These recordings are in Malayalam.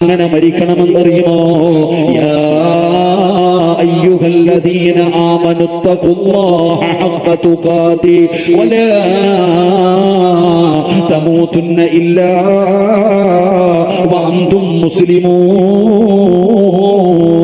അങ്ങനെ മരിക്കണമെന്നറിയുമോ? യാ അയ്യുഹല്ലദീന ആമനു തഖുല്ലാഹ الله حق വലാ ولا ഇല്ലാ إلا മുസ്ലിമൂൻ നീ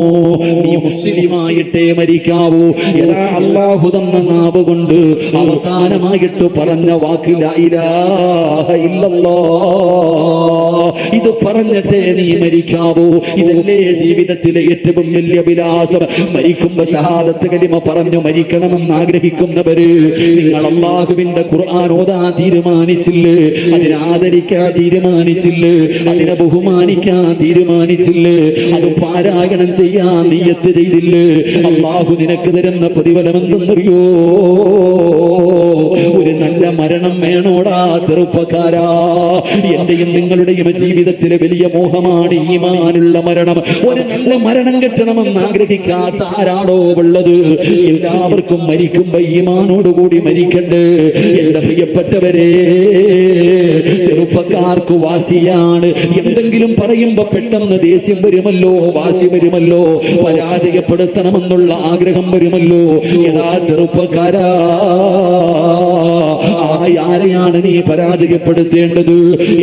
മുസ്ലിമായിട്ടേ മരിക്കാവൂ. എടാ അല്ലാഹു തന്ന നാവ് കൊണ്ട് അവസാനമായിട്ട് പറഞ്ഞ വാക്ക് ലാ ഇലാഹ ഇല്ലല്ലാഹ്. ഇത് പറഞ്ഞിട്ടേ നീ മരിക്കാവൂ. ഇതല്ലേ ജീവിതത്തിലെ ഏറ്റവും വലിയ വിലാസം മരിക്കുമ്പോ ഷഹാദത്ത് കലിമ പറഞ്ഞു മരിക്കണമെന്ന് ആഗ്രഹിക്കുന്നവര് നിങ്ങൾ അള്ളാഹുവിന്റെ ഖുർആൻ ഓതാ തീരുമാനിച്ചില്ലേ അതിനെ തീരുമാനിച്ചില്ലേ അതിനെ ബഹുമാനിക്കാൻ തീരുമാനിച്ചില്ലേ അത് പാരായണം ചെയ്യാൻ നീയത്ത് ചെയ്തില്ലേ അള്ളാഹു നിനക്ക് തരുന്ന പ്രതിഫലം എന്തെന്നറിയോ ഒരു നല്ല മരണം വേണോടാ ചെറുപ്പക്കാരാ. എന്റെയും നിങ്ങളുടെയും ജീവിതത്തിലെ വലിയ മോഹമാണ് ഈമാനുള്ള മരണം. ഒരു നല്ല മരണം കിട്ടണമെന്ന് ആഗ്രഹിക്കാത്ത ആരാടോ ഉള്ളത്? എല്ലാവർക്കും മരിക്കുമ്പോ ഈമാനോടുകൂടി മരിക്കണ്ടേ. എന്റെ പ്രിയപ്പെട്ടവരെ ചെറുപ്പക്കാർക്ക് വാശിയാണ്. എന്തെങ്കിലും പറയുമ്പോ പെട്ടെന്ന് ദേഷ്യം വരുമല്ലോ വാശി വരുമല്ലോ പരാജയപ്പെടുത്തണമെന്നുള്ള ആഗ്രഹം വരുമല്ലോ. ഏതാ ചെറുപ്പക്കാരാ. ആരെയാണ് നീ പരാജയപ്പെടുത്തേണ്ടത്?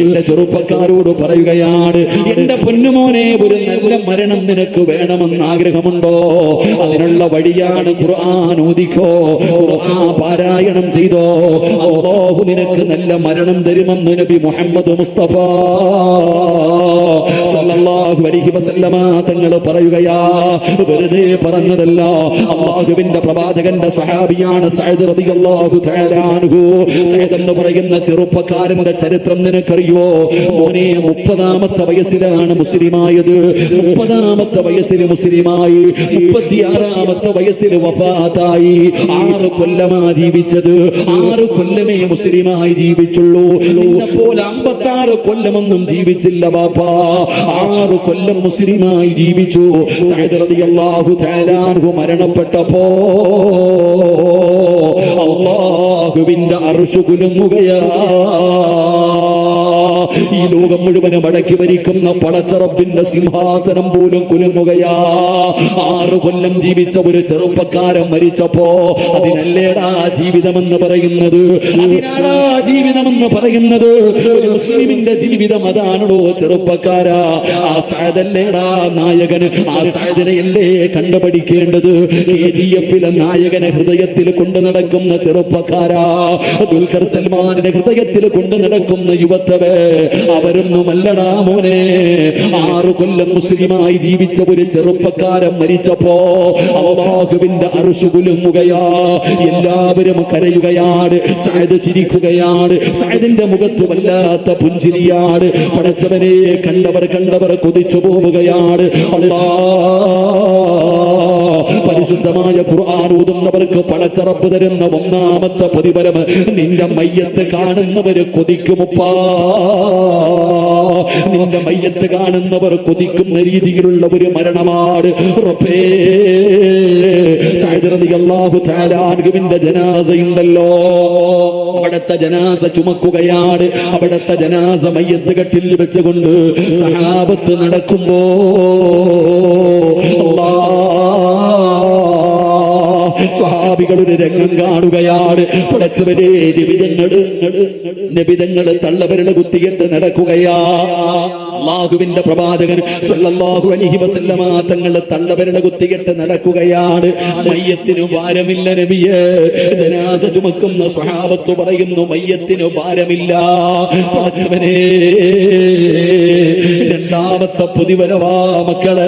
എന്റെ ചെറുപ്പക്കാരോട് പറയുകയാണ് എന്റെ പൊന്നുമോനെ ഒരു നല്ല മരണം നിനക്ക് വേണമെന്ന് ആഗ്രഹമുണ്ടോ? അതിനുള്ള വഴിയാണ് ഖുർആൻ ഓദിക്കോ ഖുർആൻ പാരായണം ചെയ്തോ? ഓഹു നിനക്ക് നല്ല മരണം തരുമെന്ന് നബി മുഹമ്മദ് മുസ്തഫ സല്ലല്ലാഹു അലൈഹി വസല്ലമ തങ്ങൾ പറയുകയാ. വെറുതെ പറഞ്ഞതല്ല അള്ളാഹുവിന്റെ പ്രവാചകന്റെ സഹാബിയാണ് സഅദ് റളിയല്ലാഹു തആല സഅദ് എന്ന് പറയുന്ന ചെറുപ്പക്കാരന്റെ ചരിത്രം നിനക്കറിയോ? മോനെ മുപ്പതാമത്തെ വയസ്സിലാണ് മുസ്ലിമായത്. മുപ്പതാമത്തെ വയസ്സിൽ മുസ്ലിമായി മുപ്പത്തിയാറാമത്തെ വയസ്സിൽ വഫാത്തായി. ആറ് കൊല്ലമാ ജീവിച്ചത്. ആറ് കൊല്ലമേ മുസ്ലിമായി ജീവിച്ചുള്ളൂ. നിന്നെപ്പോലെ അമ്പത്തി കൊല്ലമൊന്നും ജീവിച്ചില്ല ബാപ്പാ. ആറ് കൊല്ലം മുസ്ലിമായി ജീവിച്ചു. അൻഹു മരണപ്പെട്ടപ്പോ അള്ളാഹുവിന്റെ അർശു കുലുങ്ങുകയാ ലോകം മുഴുവനും അടക്കി ഭരിക്കുന്ന പടച്ചറപ്പിന്റെ സിംഹാസനം പോലും കുലുങ്ങുകയാ. ആറു കൊല്ലം ജീവിച്ച ഒരു ചെറുപ്പക്കാരൻ മരിച്ചപ്പോ അതിനല്ലേടാ ജീവിതമെന്ന് പറയുന്നത്? അതിനാടാ ജീവിതമെന്ന് പറയുന്നത്? ഒരു മുസ്ലിമിന്റെ ജീവിതം അതാണോ ചെറുപ്പക്കാരാ. ആ സായതല്ലേടാ നായകന് ആ സാധനയല്ലേ കണ്ടുപഠിക്കേണ്ടത്? കെ ജി എഫിലെ നായകനെ ഹൃദയത്തിൽ കൊണ്ടു നടക്കുന്ന ചെറുപ്പക്കാരാ. ദുൽഖർ സൽമാനിന്റെ ഹൃദയത്തിൽ കൊണ്ടു നടക്കുന്ന യുവത്തവേ അവരൊന്നുമല്ലടാ മോനെ. ആറു കൊല്ലം മുസ്ലിമായി ജീവിച്ച ഒരു ചെറുപ്പക്കാരൻ മരിച്ചപ്പോ അള്ളാഹുവിന്റെ അറുഷു കുലുങ്ങുകയാ. എല്ലാവരും കരയുകയാണ് സായത് ചിരിക്കുകയാണ് സായതിന്റെ മുഖത്ത് വല്ലാത്ത പുഞ്ചിരിയാണ്. പടച്ചവനെ കണ്ടവർ കണ്ടവർ കൊതിച്ചു പോവുകയാണ് അല്ലാ പരിശുദ്ധമായ ഖുർആൻ ഊതുന്നവർക്ക് പടച്ചറപ്പ് തരുന്ന ഒന്നാമത്തെ പ്രതിഫലം നിന്റെ മയ്യത്ത് കാണുന്നവര് കൊതിക്കുമുപ്പാ. നിന്റെ മയ്യത്ത് കാണുന്നവർ കൊതിക്കുന്ന രീതിയിലുള്ള ഒരു മരണമാണ് റബ്ബേ. അൻഹുവിന്റെ ജനാസയുണ്ടല്ലോ. അവിടത്തെ ജനാസ ചുമക്കുകയാണ്. അവിടത്തെ ജനാസ മയ്യത്ത് കെട്ടിൽ വെച്ചുകൊണ്ട് സഹാബത്ത് നടക്കുമ്പോ സ്വഹാബികൾ രംഗം കാണുകയാണ്. പടച്ചവരെ നിബിതങ്ങൾ നിബിതങ്ങൾ തള്ളവരുടെ കുത്തിയിട്ട് നടക്കുകയാ? അള്ളാഹുവിന്റെ പ്രവാചകൻ സല്ലല്ലാഹു അലൈഹി വസല്ലമ തങ്ങൾ തള്ളവരുടെ കുത്തികെട്ട് നടക്കുകയാണ്. മയ്യത്തിനു ഭാരമില്ല നബിയെ. ജനാസ ചുമക്കുന്ന സ്വഹാബത്ത് പറയുന്നു മയ്യത്തിനു ഭാരമില്ല. പടച്ചവനെ രണ്ടാമത്തെ പുതിവലവാ മക്കൾ.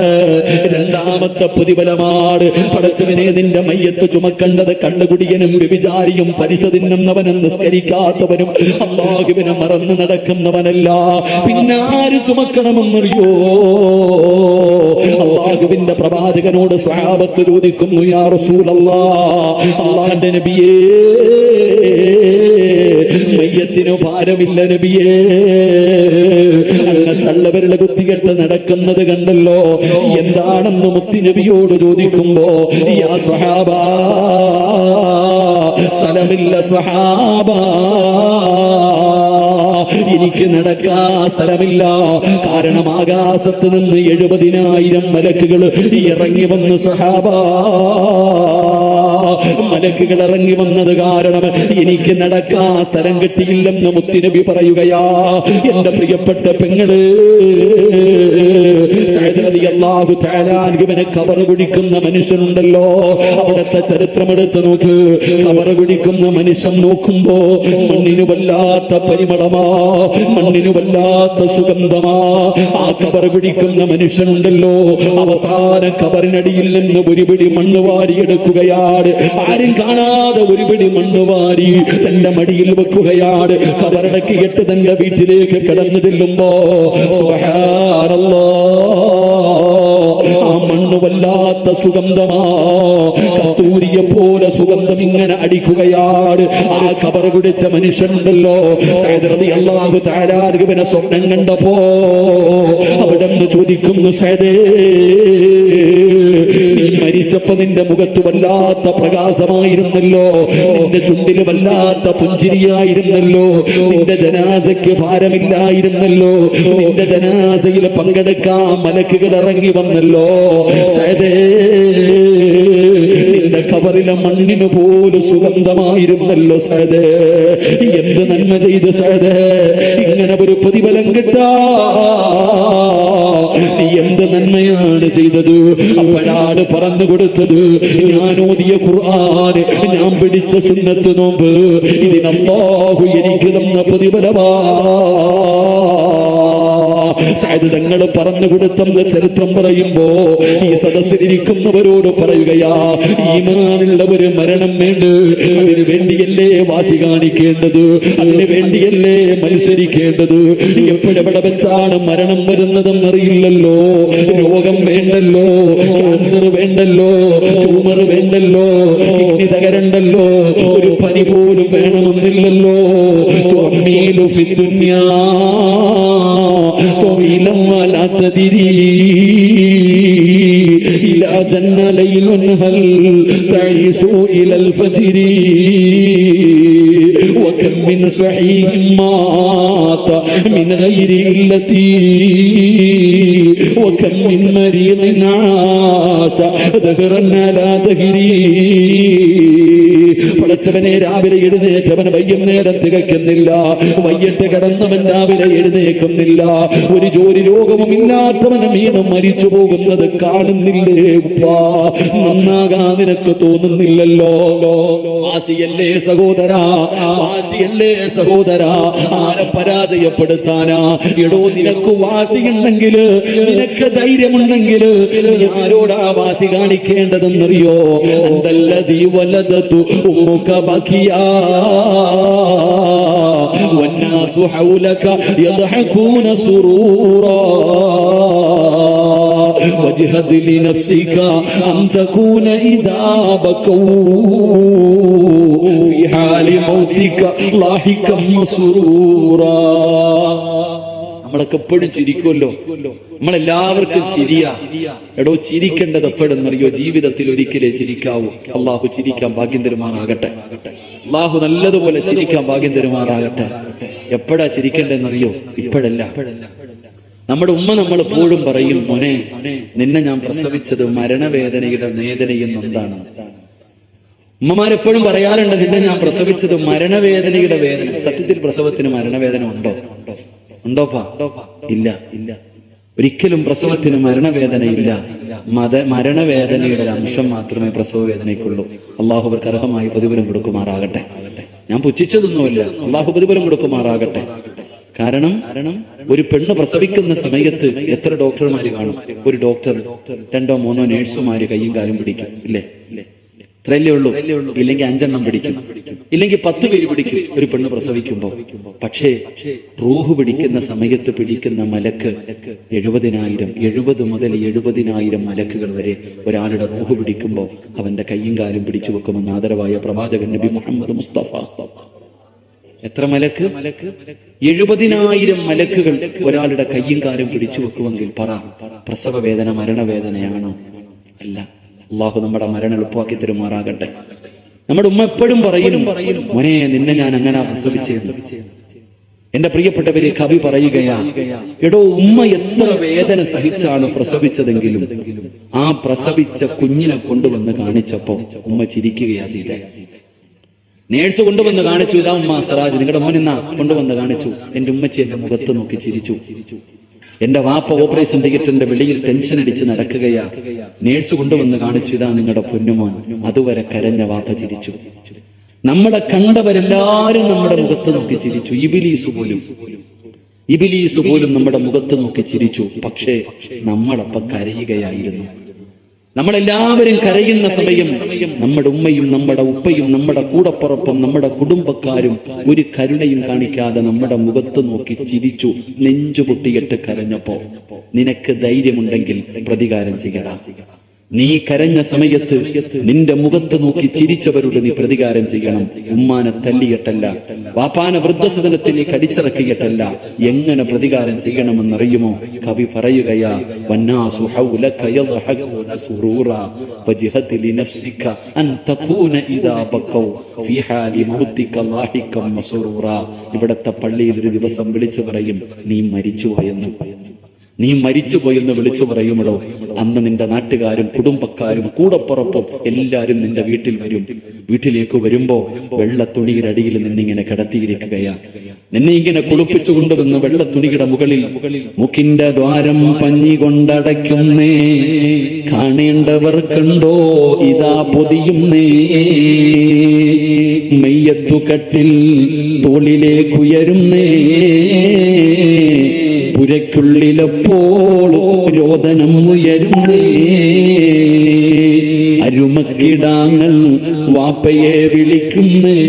രണ്ടാമത്തെ പുതിവലമാണ് പടച്ചവനെ നിന്റെ മയ്യത്ത് ചുമക്കേണ്ടത് കണ്ണുകുടിയനും വ്യഭിചാരിയും പരിശ തിന്നുന്നവനും നിസ്കരിക്കാത്തവനും അള്ളാഹുവിനെ മറന്നു നടക്കുന്നവനല്ല. പിന്നെ ആര് ചുമക്കണമെന്നറിയോ? അള്ളാഹുവിന്റെ പ്രവാചകനോട് സ്വഹാബത്ത് ചോദിക്കുന്നു യാ റസൂലല്ലാ അള്ളാന്റെ നബിയേ മയ്യത്തിനു ഭാരമില്ല നബിയേ. അങ്ങ് തള്ളവരുടെ കുത്തികെട്ട് നടക്കുന്നത് കണ്ടല്ലോ. എന്താണെന്ന് മുത്തി നബിയോട് ചോദിക്കുമ്പോ യാ സ്വഹാബ സ്വഹാബ. എനിക്ക് നടക്കാ സ്ഥലമില്ല. കാരണം ആകാശത്ത് നിന്ന് എഴുപതിനായിരം മലക്കുകൾ ഇറങ്ങി വന്ന് സഹാബ മലക്കുകൾ ഇറങ്ങി വന്നത് കാരണം എനിക്ക് നടക്കാൻ സ്ഥലം കിട്ടിയില്ലെന്ന് മുത്തിനബി പറയുകയാ. എന്റെ പ്രിയപ്പെട്ട പെങ്ങൾ കുടിക്കുന്ന മനുഷ്യനുണ്ടല്ലോ. അവിടുത്തെ ചരിത്രം എടുത്ത് നോക്ക്. കവറ് കുടിക്കുന്ന മനുഷ്യൻ നോക്കുമ്പോ മണ്ണിനു വല്ലാത്ത പരിമളമാ മണ്ണിനു വല്ലാത്ത സുഗന്ധമാ. ആ കവറ് കുടിക്കുന്ന മനുഷ്യനുണ്ടല്ലോ. അവസാന കബറിനടിയിൽ നിന്ന് ഒരു പിടി മണ്ണ് വാരിയെടുക്കുകയാണ്. ആരും കാണാതെ ഒരു പിടി മണ്ണ് വാരി തന്റെ മടിയിൽ വെക്കുകയാണ്. കബറടക്കിയിട്ട് തന്റെ വീട്ടിലേക്ക് കടന്നു ചെല്ലുമ്പോ സുബ്ഹാനല്ലാഹ് ആ മണ്ണ് വല്ലാത്ത സുഗന്ധമാ. കസ്തൂരിയെ പോലെ സുഗന്ധം ഇങ്ങനെ അടിക്കുകയാണ്. ആ കബർ കുടിച്ച മനുഷ്യനുണ്ടല്ലോ. സൈദറതി അള്ളാഹു താരാർഗുവിനെ സ്വപ്നം കണ്ടപ്പോ അവിടെ ചോദിക്കുന്നു സേതേ മരിച്ചപ്പോ നിന്റെ മുഖത്ത് വല്ലാത്ത പ്രകാശമായിരുന്നല്ലോ. നിന്റെ ചുണ്ടിൽ വല്ലാത്ത പുഞ്ചിരിയായിരുന്നല്ലോ. നിന്റെ ജനാസയ്ക്ക് ഭാരമില്ലായിരുന്നല്ലോ. നിന്റെ ജനാസയിൽ പങ്കെടുക്കാൻ മലക്കുകൾ ഇറങ്ങി വന്നല്ലോ. നിന്റെ കബറിലെ മണ്ണിന് പോലും സുഗന്ധമായിരുന്നല്ലോ സഹദേ എന്ത് നന്മ ചെയ്ത് സഹദേ ഇങ്ങനെ ഒരു പ്രതിഫലം കിട്ടാ. നീ എന്ത് നന്മയാണ് ചെയ്തത്? അപ്പോഴാണ് പറഞ്ഞു കൊടുത്തത്. ഞാൻ ഓതിയ ഖുർആൻ ഞാൻ പിടിച്ച സുന്നത്ത് നോമ്പ്. ഇതിനല്ലാഹു എനിക്ക് തന്ന പ്രതിഫലമാ. സായത് തങ്ങൾ പറഞ്ഞു കൊടുത്തെന്ന് ചരിത്രം പറയുമ്പോ ഈ സദസ്സിലിരിക്കുന്നവരോട് പറയുകയാ ഈമാനുള്ള ഒരു മരണം വേണ്ട. അതിനു വേണ്ടിയല്ലേ വാശി കാണിക്കേണ്ടത്? അതിനു വേണ്ടിയല്ലേ മത്സരിക്കേണ്ടത്? എപ്പോഴെവിടെ വെച്ചാണ് മരണം വരുന്നതെന്ന് അറിയില്ലല്ലോ രോഗം വേണ്ടല്ലോ? ക്യാൻസർ വേണ്ടല്ലോ? ട്യൂമർ വേണ്ടല്ലോ? കിഡ്നി തകരണ്ടല്ലോ? ഒരു പനി പോലും വേണമെന്നില്ലല്ലോ? طويلا ما لا تدري إلى جن ليل هل تعيس إلى الفجر وكم من صحيح مات من غير إلة وكم من مريض عاش دهرا على دهري. മരിച്ചവനെ രാവിലെ എഴുന്നേറ്റവൻ വൈകുന്നേരം തികയ്ക്കുന്നില്ല വയ്യട്ട് കിടന്നവൻ രാവിലെ എഴുന്നേക്കുന്നില്ല. ഒരു ജോലി രോഗവും ഇല്ലാത്തവനും മീനം മരിച്ചു പോകുന്നത് കാണുന്നില്ലേ? ഉപ്പാ നന്നാകാ നിനക്ക് തോന്നുന്നില്ലല്ലോ. വാശിയല്ലേ സഹോദര വാശിയല്ലേ സഹോദര ആരെ പരാജയപ്പെടുത്താനാ? എടോ നിനക്ക് വാശിയുണ്ടെങ്കിൽ നിനക്ക് ധൈര്യമുണ്ടെങ്കിൽ ആരോടാ വാശി കാണിക്കേണ്ടതെന്നറിയോ? എന്തല്ല തീ വലതത്തു ഉമ്മുക്ക بكيا. والناس حولك يضحكون سرورا. واجهد لنفسك أن تكون إذا بكوا. في حال موتك لاحقا مسرورا. നമ്മളൊക്കെ എപ്പോഴും ചിരിക്കുമല്ലോ നമ്മളെല്ലാവർക്കും ചിരിയാ. എടോ ചിരിക്കേണ്ടത് എപ്പോഴെന്നറിയോ? ജീവിതത്തിൽ ഒരിക്കലേ ചിരിക്കാവൂ. അള്ളാഹു ചിരിക്കാൻ ഭാഗ്യം തരുമാറാകട്ടെ. അള്ളാഹു നല്ലതുപോലെ ചിരിക്കാൻ ഭാഗ്യം തരുമാറാകട്ടെ. എപ്പോഴാ ചിരിക്കേണ്ടതെന്നറിയോ? ഇപ്പോഴല്ല. നമ്മുടെ ഉമ്മ നമ്മൾ എപ്പോഴും പറയും മോനെ നിന്നെ ഞാൻ പ്രസവിച്ചത് മരണവേദനയുടെ വേദനയെന്ന് എന്താണ് ഉമ്മമാരെപ്പോഴും പറയാറുണ്ട് നിന്നെ ഞാൻ പ്രസവിച്ചത് മരണവേദനയുടെ വേദന സത്യത്തിൽ പ്രസവത്തിന് മരണവേദന ഉണ്ടോ? ഉണ്ടോപ്പാ? ഇല്ല. ഇല്ല ഒരിക്കലും പ്രസവത്തിന് മരണവേദനയില്ല. മത മരണവേദനയുടെ ഒരു അംശം മാത്രമേ പ്രസവ വേദനയ്ക്കുള്ളൂ അള്ളാഹു അർഹമായി പ്രതിഫലം കൊടുക്കുമാറാകട്ടെ. ഞാൻ പുച്ഛിച്ചതൊന്നുമില്ല. അള്ളാഹു പ്രതിഫലം കൊടുക്കുമാറാകട്ടെ. കാരണം ഒരു പെണ്ണ് പ്രസവിക്കുന്ന സമയത്ത് എത്ര ഡോക്ടർമാര് കാണും? ഒരു ഡോക്ടർ രണ്ടോ മൂന്നോ നേഴ്സുമാര് കയ്യും കാലും പിടിക്കും. ഇല്ലേ? ഇത്രയല്ലേ ഉള്ളൂ. ഇല്ലെങ്കിൽ അഞ്ചെണ്ണം പിടിക്കും. ഇല്ലെങ്കിൽ പത്ത് പേര് പിടിക്കും. ഒരു പെണ്ണ് പ്രസവിക്കുമ്പോൾ പക്ഷേ റൂഹ് പിടിക്കുന്ന സമയത്ത് പിടിക്കുന്ന മലക്ക് എഴുപതിനായിരം എഴുപത് മുതൽ എഴുപതിനായിരം മലക്കുകൾ വരെ ഒരാളുടെ റൂഹ് പിടിക്കുമ്പോൾ അവന്റെ കയ്യും കാലും പിടിച്ചു വെക്കുമെന്ന് ആദരവായ പ്രവാചകൻ നബി മുഹമ്മദ് മുസ്തഫ. എത്ര മലക്ക്? എഴുപതിനായിരം മലക്കുകൾ ഒരാളുടെ കയ്യും കാലും പിടിച്ചു വെക്കുമെങ്കിൽ പറ പ്രസവ വേദന മരണവേദനയാണോ? അല്ല. അള്ളാഹു നമ്മുടെ മരണം എളുപ്പമാക്കി തരുമാറാകട്ടെ. നമ്മുടെ ഉമ്മ എപ്പോഴും പറയും മോനെ നിന്നെ ഞാൻ അങ്ങനെ പ്രസവിച്ചത് എന്റെ പ്രിയപ്പെട്ടവരെ കവി പറയുകയാ എടോ ഉമ്മ എത്ര വേദന സഹിച്ചാണ് പ്രസവിച്ചതെങ്കിലും ആ പ്രസവിച്ച കുഞ്ഞിനെ കൊണ്ടുവന്ന് കാണിച്ചപ്പോ ഉമ്മ ചിരിക്കുകയാ ചെയ്തേ. നേഴ്സ് കൊണ്ടുവന്ന് കാണിച്ചു ഇതാ ഉമ്മ സറാജ് നിങ്ങളുടെ മോൻ എന്നാ കൊണ്ടുവന്ന് കാണിച്ചു. എന്റെ ഉമ്മച്ചി എന്റെ മുഖത്ത് നോക്കി ചിരിച്ചു. എന്റെ വാപ്പ ഓപ്പറേഷൻ തിയേറ്ററിന്റെ വെളിയിൽ ടെൻഷൻ അടിച്ച് നടക്കുകയാ. നേഴ്സ് കൊണ്ടുവന്ന് കാണിച്ചു ഇതാ നിങ്ങളുടെ പൊന്നുമോൻ. അതുവരെ കരഞ്ഞ വാപ്പ ചിരിച്ചു. നമ്മളെ കണ്ടവരെല്ലാരും നമ്മുടെ മുഖത്ത് നോക്കി ചിരിച്ചു. ഇബിലീസ് പോലും. ഇബിലീസ് പോലും നമ്മുടെ മുഖത്ത് നോക്കി ചിരിച്ചു. പക്ഷേ നമ്മളപ്പം കരയുകയായിരുന്നു. നമ്മളെല്ലാവരും കരയുന്ന സമയം നമ്മുടെ ഉമ്മയും നമ്മുടെ ഉപ്പയും നമ്മുടെ കൂടപ്പുറപ്പും നമ്മുടെ കുടുംബക്കാരും ഒരു കരുണയും കാണിക്കാതെ നമ്മുടെ മുഖത്ത് നോക്കി ചിരിച്ചു നെഞ്ചു പൊട്ടിയിട്ട് കരഞ്ഞപ്പോ നിനക്ക് ധൈര്യമുണ്ടെങ്കിൽ പ്രതികാരം ചെയ്യടാ. നീ കരഞ്ഞ സമയത്ത് നിന്റെ മുഖത്ത് നോക്കി ചിരിച്ചവരുടെ നീ പ്രതികാരം ചെയ്യണം. ഉമ്മാനെ തല്ലിയിട്ടല്ല വാപ്പാന വൃദ്ധസദനത്തിൽ നീ കടിച്ചിറക്കിയിട്ടല്ല എങ്ങനെ പ്രതികാരം ചെയ്യണമെന്നറിയുമോ? കവി പറയുകയാ ഇവിടത്തെ പള്ളിയിൽ ഒരു ദിവസം വിളിച്ചു പറയും നീ മരിച്ചുപോയെന്ന്. നീ മരിച്ചുപോയെന്ന് വിളിച്ചു പറയുമ്പോഴോ അന്ന് നിന്റെ നാട്ടുകാരും കുടുംബക്കാരും കൂടപ്പുറപ്പും എല്ലാരും നിന്റെ വീട്ടിൽ വരും. വീട്ടിലേക്ക് വരുമ്പോ വെള്ള തുണിയുടെ അടിയിൽ നിന്നിങ്ങനെ കിടത്തിയിരിക്കുകയാ. നിന്നെ ഇങ്ങനെ കുളിപ്പിച്ചു കൊണ്ടുവന്ന് വെള്ള തുണിയുടെ മുകളിൽ മുക്കിന്റെ ദ്വാരം പഞ്ഞി കൊണ്ടടയ്ക്കുന്നേ കാണേണ്ടവർ കണ്ടോ ഇതാ പൊതിയുന്നേ. മെയ്യത്തുകട്ടിൽ തോളിലേക്കുയരുന്നേ. പുരയ്ക്കുള്ളിലപ്പോൾ രോദനം ഉയരുന്നേ. അരുമക്കിടാങ്ങൾ വാപ്പയെ വിളിക്കുന്നേ.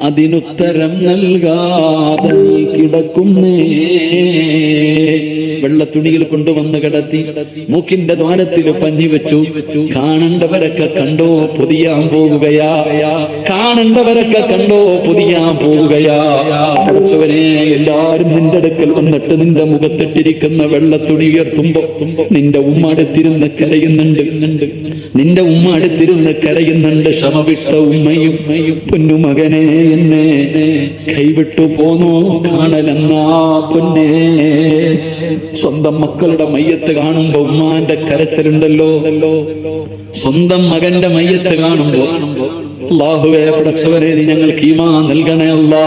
അതിനുത്തരം നൽകാതെ കിടക്കുന്നേ. വെള്ള തുണിയിൽ കൊണ്ടുവന്ന് കിടത്തി മൂക്കിന്റെ ദ്വാരത്തിൽ പഞ്ഞി വെച്ചു. കാണണ്ടവരൊക്കെ കണ്ടോ പൊതിയാൻ പോകുകയാ കാണണ്ടവരൊക്കെ കണ്ടോ പൊതിയാൻ പോകുകയാ പഠിച്ചവനെ എല്ലാരും നിന്റെ അടുക്കൽ വന്നിട്ട് നിന്റെ മുഖത്തിട്ടിരിക്കുന്ന വെള്ള തുണി ഉയർത്തുമ്പോ നിന്റെ ഉമ്മ അടുത്തിരുന്ന് കരയുന്നുണ്ട്. നിന്റെ ഉമ്മ അടുത്തിരുന്ന് കരയുന്നുണ്ട്. ശമവിഷ്ട ഉമ്മയും പൊന്നു പൊന്നുമകനെ എന്നെ കൈവിട്ടു പോന്നോ കാണലെന്നാ പൊന്നേ. സ്വന്തം മക്കളുടെ മയ്യത്ത് കാണുമ്പോ ഉമ്മാന്റെ കരച്ചിലുണ്ടല്ലോ. സ്വന്തം മകന്റെ മയ്യത്ത് കാണുമ്പോ അള്ളാഹുവെ പടച്ചവരെ നീ ഞങ്ങൾക്ക് ഈമാ നൽകണേ അല്ലാ.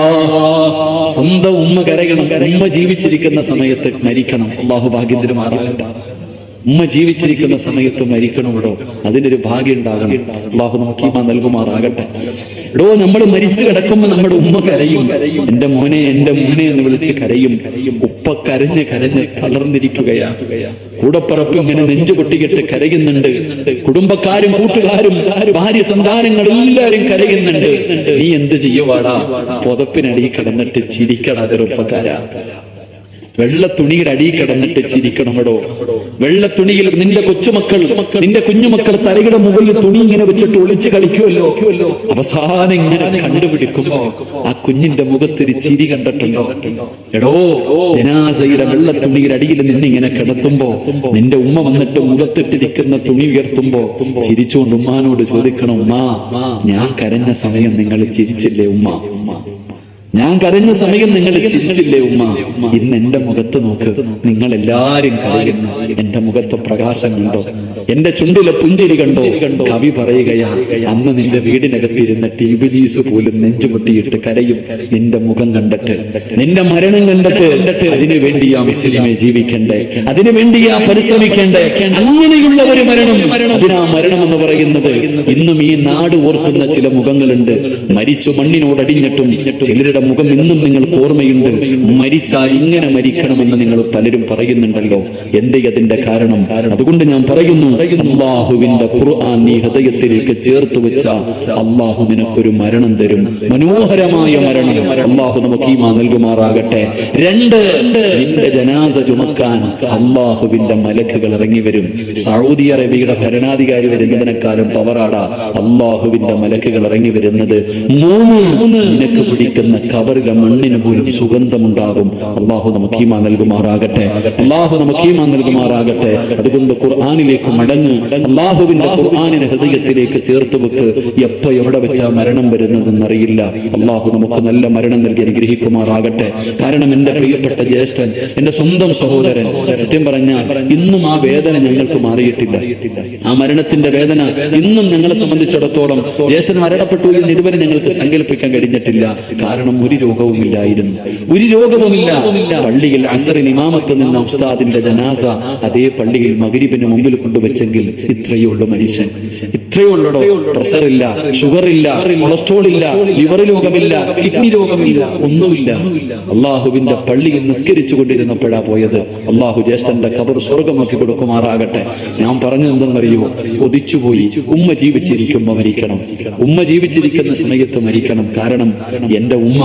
സ്വന്തം ഉമ്മ കരയണം ഉമ്മ ജീവിച്ചിരിക്കുന്ന സമയത്ത് മരിക്കണം. അള്ളാഹു ഭാഗ്യത്തിന് മാറാകട്ടെ ഉമ്മ ജീവിച്ചിരിക്കുന്ന സമയത്ത് മരിക്കണമിടോ അതിനൊരു ഭാഗ്യം ഉണ്ടാകണം. അള്ളാഹു നമുക്ക് ഈമാ നൽകുമാറാകട്ടെ. എടോ നമ്മൾ മരിച്ചു കിടക്കുമ്പോ നമ്മുടെ ഉമ്മ കരയും. എന്റെ മോനെ എന്റെ മോനെ എന്ന് വിളിച്ച് കരയും. ഉപ്പ കരഞ്ഞ് കരഞ്ഞ് തളർന്നിരിക്കുകയാണ് കൂടപ്പറപ്പ് ഇങ്ങനെ നെഞ്ചു പൊട്ടിക്കിട്ട് കരയുന്നുണ്ട്. കുടുംബക്കാരും കൂട്ടുകാരും ഭാര്യ സന്താനങ്ങൾ എല്ലാരും കരയുന്നുണ്ട്. നീ എന്ത് ചെയ്യുവാടാ? പുതപ്പിനടി കിടന്നിട്ട് ചിരിക്കടാ ചെറുപ്പക്കാരാ വെള്ള തുണിയുടെ അടി കിടന്നിട്ട് ചിരിക്കണമെടോ? വെള്ള തുണിയിൽ നിന്റെ കൊച്ചുമക്കൾ നിന്റെ കുഞ്ഞുമക്കൾ തലയുടെ മുകളിൽ തുണി ഇങ്ങനെ വെച്ചിട്ട് ഒളിച്ചു കളിക്കുമല്ലോ അവസാനം ഇങ്ങനെ കണ്ടുപിടിക്കുമ്പോ ആ കുഞ്ഞിന്റെ മുഖത്തൊരു ചിരി കണ്ടിട്ടുണ്ടോ? എടോ ജനാസയുടെ വെള്ള തുണിയുടെ അടിയിൽ നിന്നിങ്ങനെ കിടത്തുമ്പോ നിന്റെ ഉമ്മ വന്നിട്ട് മുഖത്തിട്ടിരിക്കുന്ന തുണി ഉയർത്തുമ്പോ ചിരിച്ചുകൊണ്ട് ഉമ്മാനോട് ചോദിക്കണം ഉമ്മ ഞാൻ കരഞ്ഞ സമയം നിങ്ങൾ ചിരിച്ചില്ലേ ഉമ്മ? ഞാൻ കരഞ്ഞ സമയം നിങ്ങൾ ചിരിച്ചില്ലേ ഉമ്മ? ഇന്ന് എന്റെ മുഖത്ത് നോക്ക്. നിങ്ങൾ എല്ലാരും കരയുന്നു. എന്റെ മുഖത്ത് പ്രകാശം കണ്ടോ? എന്റെ ചുണ്ടിലെ പുഞ്ചിരി കണ്ടോ? കവി പറയുകയാ അന്ന് നിന്റെ വീടിനകത്തിരുന്നിട്ട് ഇബിലീസ് പോലും നെഞ്ചുമുട്ടിയിട്ട് കരയും. നിന്റെ മുഖം കണ്ടിട്ട് നിന്റെ മരണം കണ്ടിട്ട് അതിനു വേണ്ടിയാ മുസ്ലിമെ ജീവിക്കണ്ടേ? അതിനു വേണ്ടിയാ പരിശ്രമിക്കേണ്ടേ? അങ്ങനെയുള്ള ഒരു മരണം. അതിനാ മരണം എന്ന് പറയുന്നത് ഇന്നും ഈ നാട് ഓർക്കുന്ന ചില മുഖങ്ങളുണ്ട്. മരിച്ചു മണ്ണിനോടടിഞ്ഞിട്ടും ചിലരുടെ മുഖം ഇന്നും നിങ്ങൾക്ക് ഓർമ്മയുണ്ട്. മരിച്ചാൽ ഇങ്ങനെ മരിക്കണമെന്ന് നിങ്ങൾ പലരും പറയുന്നുണ്ടല്ലോ. എന്തേ അതിന്റെ കാരണം? അതുകൊണ്ട് ഞാൻ പറയുന്നു അള്ളാഹുവിന്റെ ഖുർആൻ നീ ഹൃദയത്തിലേക്ക് ചേർത്ത് വെച്ച അള്ളാഹു നിനക്കൊരു മരണം തരും. മനോഹരമായ മരണം. അള്ളാഹു നമുക്ക് ഈമാ നൽകുമാറാകട്ടെ. രണ്ട് നിന്റെ ജനാസ ചുമക്കാൻ അള്ളാഹുവിന്റെ മലക്കുകൾ ഇറങ്ങി വരും. സൗദി അറേബ്യയുടെ ഭരണാധികാരി വരുന്നതിനെക്കാളും പവറാടാ അള്ളാഹുവിന്റെ മലക്കുകൾ ഇറങ്ങി വരുന്നത്. മൂന്ന് നിനക്ക് പിടിക്കുന്ന കബറിലെ മണ്ണിന് പോലും സുഗന്ധമുണ്ടാകും. അള്ളാഹു നമുക്ക് ഈമാ നൽകുമാറാകട്ടെ. അള്ളാഹു നമുക്ക് ഈമാ നൽകുമാറാകട്ടെ. അതുകൊണ്ട് ഖുർആാനിലേക്ക് മടങ്ങ്. അള്ളാഹുവിന്റെ ഖുർആാനിനെ ഹൃദയത്തിലേക്ക് ചേർത്ത് വെക്ക്. എപ്പോ എവിടെ വെച്ചാ മരണം വരുന്നതെന്നറിയില്ല. അള്ളാഹു നമുക്ക് നല്ല മരണം നൽകി അനുഗ്രഹിക്കുമാറാകട്ടെ. കാരണം എന്റെ പ്രിയപ്പെട്ട ജ്യേഷ്ഠൻ എന്റെ സ്വന്തം സഹോദരൻ സത്യം പറഞ്ഞാൽ ഇന്നും ആ വേദന ഞങ്ങൾക്ക് മാറിയിട്ടില്ല. ആ മരണത്തിന്റെ വേദന ഇന്നും ഞങ്ങളെ സംബന്ധിച്ചിടത്തോളം ജ്യേഷ്ഠൻ മരണപ്പെട്ടു എന്ന് ഇതുവരെ ഞങ്ങൾക്ക് സങ്കല്പിക്കാൻ കഴിഞ്ഞിട്ടില്ല. കാരണം ഒരു രോഗവുമില്ലായിരുന്നു. ഒരു രോഗവുമില്ല. പള്ളിയിൽ അസറിന് ഇമാമത്ത് നിന്ന ഉസ്താദിന്റെ ജനാസ അതേ പള്ളിയിൽ മകരിബിന് മുമ്പിൽ കൊണ്ടുവച്ചെങ്കിൽ ഇത്രയേ ഉള്ളൂ മനുഷ്യൻ. ഇത്രയേ ഉണ്ടോ പ്രഷർ ഇല്ല ഷുഗർ ഇല്ല കൊളസ്ട്രോൾ ഇല്ല ലിവർ രോഗമില്ല കിഡ്നി രോഗമില്ല ഒന്നുമില്ല. അള്ളാഹുവിന്റെ പള്ളിയിൽ നിസ്കരിച്ചു കൊണ്ടിരുന്നപ്പോഴാ പോയത്. അള്ളാഹു ജ്യേഷ്ഠന്റെ കബർ സ്വർഗമാക്കി കൊടുക്കുമാറാകട്ടെ. ഞാൻ പറഞ്ഞു എന്തെന്നറിയുമോ കൊതിച്ചുപോയി. ഉമ്മ ജീവിച്ചിരിക്കുമ്പോ മരിക്കണം. ഉമ്മ ജീവിച്ചിരിക്കുന്ന സമയത്ത് മരിക്കണം. കാരണം എന്റെ ഉമ്മ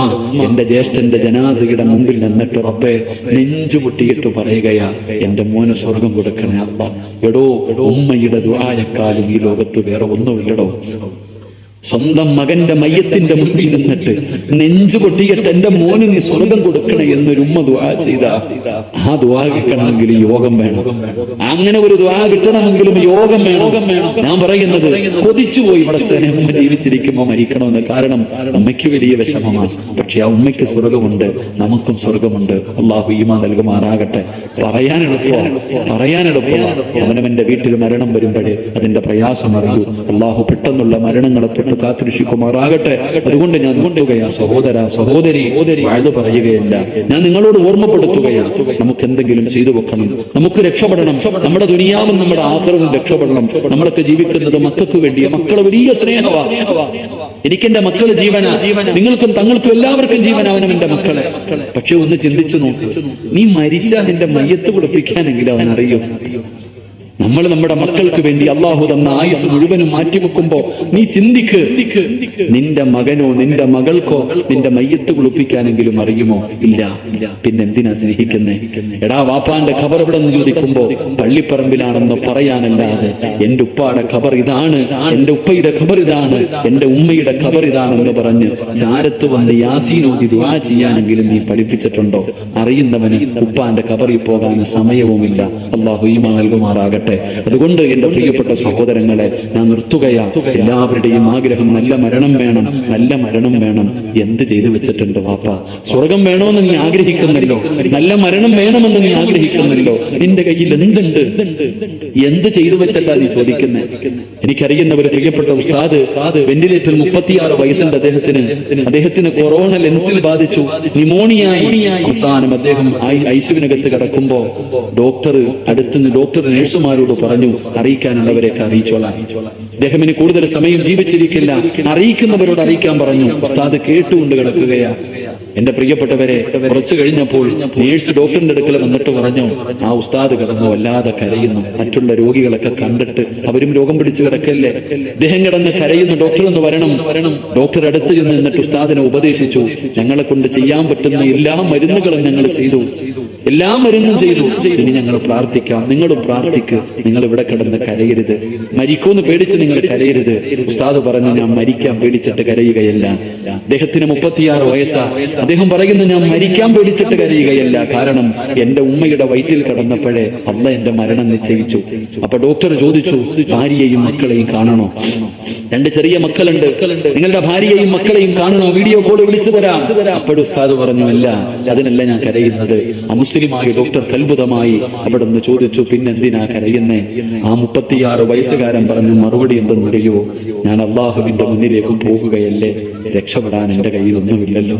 എന്റെ ജ്യേഷ്ഠന്റെ ജനാസിയുടെ മുമ്പിൽ നിന്നിട്ട് ഉറപ്പേ നെഞ്ചു മുട്ടിയിട്ട് പറയുകയാ എന്റെ മോന് സ്വർഗം കൊടുക്കണേ അപ്പ എടോ ഉമ്മയുടെ ദുആയക്കാലും ഈ ലോകത്ത് വേറെ 여러분도 일러러 സ്വന്തം മകന്റെ മയ്യത്തിന്റെ മുമ്പിൽ നിന്നിട്ട് നെഞ്ചു പൊട്ടിയിട്ട് എന്റെ മോന് നീ സ്വർഗം കൊടുക്കണേ എന്നൊരു ഉമ്മ ദുആ ചെയ്ത. ആ ദുആ കിട്ടണമെങ്കിൽ യോഗം വേണം. അങ്ങനെ ഒരു ദുആ കിട്ടണമെങ്കിലും യോഗം വേണം. ഞാൻ പറയുന്നത് കൊതിച്ചുപോയി പോയി ഉമ്മ ജീവിച്ചിരിക്കുമ്പോൾ മരിക്കണമെന്ന് കാരണം ഉമ്മയ്ക്ക് വലിയ വിഷമമാണ്. പക്ഷെ ആ ഉമ്മയ്ക്ക് സ്വർഗമുണ്ട് നമുക്കും സ്വർഗമുണ്ട്. അള്ളാഹു ഈമ നൽകുമാറാകട്ടെ. പറയാൻ എളുപ്പമാണ് അവനവന്റെ വീട്ടിൽ മരണം വരുമ്പോഴേ അതിന്റെ പ്രയാസം അറിയൂ അള്ളാഹു പെട്ടെന്നുള്ള മരണങ്ങളെ തൊട്ട് കാത്തുരക്ഷിക്കുമാറാകട്ടെ അതുകൊണ്ട് ഞാൻ നിർത്തുകയാ. സഹോദര സഹോദരി അത് പറയുകയല്ല. ഞാൻ നിങ്ങളോട് ഓർമ്മപ്പെടുത്തുകയാണ് നമുക്ക് എന്തെങ്കിലും ചെയ്തു വെക്കണം. നമുക്ക് രക്ഷപ്പെടണം. നമ്മുടെ ദുനിയാവും നമ്മുടെ ആഹ്റവും രക്ഷപ്പെടണം. നമ്മളൊക്കെ ജീവിക്കുന്നത് മക്കൾക്ക് വേണ്ടിയ. മക്കളെ വലിയ സ്നേഹമാണ് എനിക്കെന്റെ മക്കൾ ജീവന. നിങ്ങൾക്കും തങ്ങൾക്കും എല്ലാവർക്കും ജീവൻ എന്റെ മക്കളെ. പക്ഷെ ഒന്ന് ചിന്തിച്ചു നോക്ക്. നീ മരിച്ചാൽ നിന്റെ മയ്യത്ത് കുളിപ്പിക്കാനെങ്കിലും അവൻ അറിയും നമ്മൾ നമ്മുടെ മക്കൾക്ക് വേണ്ടി അള്ളാഹു തന്ന ആയുസ് മുഴുവനും മാറ്റിവെക്കുമ്പോ നീ ചിന്തിക്ക്. നിന്റെ മകനോ നിന്റെ മകൾക്കോ നിന്റെ മയ്യത്ത് കുളിപ്പിക്കാനെങ്കിലും അറിയുമോ? ഇല്ല. പിന്നെ എന്തിനാ സ്നേഹിക്കുന്നേ? എടാ വാപ്പാന്റെ ഖബർ ഇവിടെ നിന്ന് ചോദിക്കുമ്പോ പള്ളിപ്പറമ്പിലാണെന്ന് പറയാനല്ലാതെ എന്റെ ഉപ്പാടെ ഖബർ ഇതാണ് എന്റെ ഉപ്പയുടെ ഖബർ ഇതാണ് എന്റെ ഉമ്മയുടെ ഖബർ ഇതാണെന്ന് പറഞ്ഞ് ചാരത്ത് വന്ന് യാസീനോദി ദുആ ചെയ്യാനെങ്കിലും നീ പഠിപ്പിച്ചിട്ടുണ്ടോ? അറിയുന്നവന് ഉപ്പാന്റെ ഖബറിൽ പോകാൻ സമയവുമില്ല. അള്ളാഹു ഈമ നൽകുമാറാകട്ടെ. അതുകൊണ്ട് എന്റെ പ്രിയപ്പെട്ട സഹോദരങ്ങളെ ഞാൻ നിർത്തുകയാ. എല്ലാവരുടെയും ആഗ്രഹം നല്ല മരണം വേണം നല്ല മരണം വേണം. എന്ത് ചെയ്തു വെച്ചിട്ടുണ്ട് വാപ്പ? സ്വർഗം വേണമെന്ന് നീ ആഗ്രഹിക്കുന്നല്ലോ. നല്ല മരണം വേണമെന്ന് നീ ആഗ്രഹിക്കുന്നല്ലോ. നിന്റെ കയ്യിൽ എന്തുണ്ട്? എന്ത് ചെയ്തു വെച്ചിട്ടാ നീ ചോദിക്കുന്നത് എനിക്കറിയുന്ന ഒരു പ്രിയപ്പെട്ട ഉസ്താദ് വെന്റിലേറ്ററിൽ മുപ്പത്തിയാറ് വയസ്സുണ്ട് അദ്ദേഹത്തിന് അദ്ദേഹത്തിന് കൊറോണ ലെൻസിൽ ബാധിച്ചു. നിമോണിയായി അവസാനം അദ്ദേഹം ഐസുവിനകത്ത് കിടക്കുമ്പോ ഡോക്ടർ അടുത്തുനിന്ന് ഡോക്ടർ നഴ്സുമാരോട് പറഞ്ഞു അറിയിക്കാനുള്ളവരെയൊക്കെ അറിയിച്ചോളാം. അദ്ദേഹം ഇനി കൂടുതൽ സമയം ജീവിച്ചിരിക്കില്ല. അറിയിക്കുന്നവരോട് അറിയിക്കാൻ പറഞ്ഞു. ഉസ്താദ് കേട്ടുകൊണ്ട് കിടക്കുകയാ. എന്റെ പ്രിയപ്പെട്ടവരെ കുറച്ചു കഴിഞ്ഞപ്പോൾ നേഴ്സ് ഡോക്ടറിന്റെ അടുക്കൽ വന്നിട്ട് പറഞ്ഞു ആ ഉസ്താദ് കിടന്നു വല്ലാതെ കരയുന്നു. മറ്റുള്ള രോഗികളൊക്കെ കണ്ടിട്ട് അവരും രോഗം പിടിച്ചു കിടക്കല്ലേ? ഇദ്ദേഹം കിടന്ന് കരയുന്നു ഡോക്ടർ ഒന്ന് വരണം. വരണം ഡോക്ടർ അടുത്ത് ചെന്ന് നിന്നിട്ട് ഉസ്താദിനെ ഉപദേശിച്ചു. ഞങ്ങളെ കൊണ്ട് ചെയ്യാൻ പറ്റുന്ന എല്ലാ മരുന്നുകളും ഞങ്ങൾ ചെയ്തു. എല്ലാ മരുന്നും ചെയ്തു. ഇനി ഞങ്ങൾ പ്രാർത്ഥിക്കാം. നിങ്ങളും പ്രാർത്ഥിക്കുക നിങ്ങൾ ഇവിടെ കിടന്ന് കരയരുത്. മരിക്കൂന്ന് പേടിച്ച് നിങ്ങൾ കരയരുത്. ഉസ്താദ് പറഞ്ഞു ഞാൻ മരിക്കാൻ പേടിച്ചിട്ട് കരയുകയല്ല. അദ്ദേഹത്തിന് മുപ്പത്തിയാറ് വയസ്സാ. അദ്ദേഹം പറയുന്നു ഞാൻ മരിക്കാൻ പേടിച്ചിട്ട് കരയുകയല്ല. കാരണം എന്റെ ഉമ്മയുടെ വയറ്റിൽ കടന്നപ്പോഴേ അല്ല എന്റെ മരണം നിശ്ചയിച്ചു. അപ്പൊ ഡോക്ടർ ചോദിച്ചു ഭാര്യയെയും മക്കളെയും കാണണോ? രണ്ട് ചെറിയ മക്കളുണ്ട്. നിങ്ങളുടെ ഭാര്യയെയും മക്കളെയും കാണണോ? വീഡിയോ കോൾ വിളിച്ചു തരാം. അപ്പോഴും ഉസ്താദ് പറഞ്ഞു അല്ല അതിനല്ല ഞാൻ കരയുന്നത്. അമുസ്ലിമായ ഡോക്ടർ അത്ഭുതമായി അവിടെ നിന്ന് ചോദിച്ചു പിന്നെന്തിനാ കരയുന്നേ? ആ മുപ്പത്തിയാറ് വയസ്സുകാരൻ പറഞ്ഞു മറുപടി എന്തെന്നറിയോ? ഞാൻ അള്ളാഹുവിന്റെ മുന്നിലേക്ക് പോകുകയല്ലേ. രക്ഷപ്പെടാൻ എന്റെ കയ്യിൽ ഒന്നുമില്ലല്ലോ.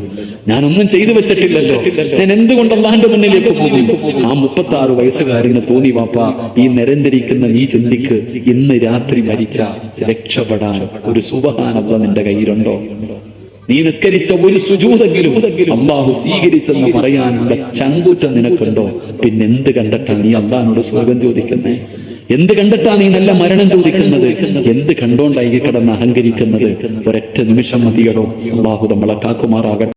ഞാനൊന്നും ചെയ്തു വെച്ചിട്ടില്ലല്ലോ. ഞാൻ എന്തുകൊണ്ട് അള്ളാഹിന്റെ മുന്നിലേക്ക് പോകും? ആ മുപ്പത്തി ആറ് വയസ്സുകാരന് തോന്നി വാപ്പ ഈ നിരന്തരിക്കുന്ന നീ ചിന്തിക്ക് ഇന്ന് രാത്രി മരിച്ച രക്ഷപ്പെടാൻ ഒരു സുബഹാനല്ല നിന്റെ കയ്യിലുണ്ടോ? നീ നിസ്കരിച്ച ഒരു സുജൂതെങ്കിലും അള്ളാഹു സ്വീകരിച്ചെന്ന് പറയാനുള്ള ചങ്കൂറ്റം നിനക്കുണ്ടോ? പിന്നെ എന്ത് കണ്ടിട്ടാണ് നീ അള്ളാഹിനോട് സ്വർഗം ചോദിക്കുന്നേ? എന്ത് കണ്ടിട്ടാണ് നീ നല്ല മരണം ചോദിക്കുന്നത്? എന്ത് കണ്ടോണ്ടായി കിടന്ന് അഹങ്കരിക്കുന്നത്? ഒരൊറ്റ നിമിഷം മതിയടോ. അള്ളാഹു നമ്മളെ കാക്കുമാറാകട്ടെ.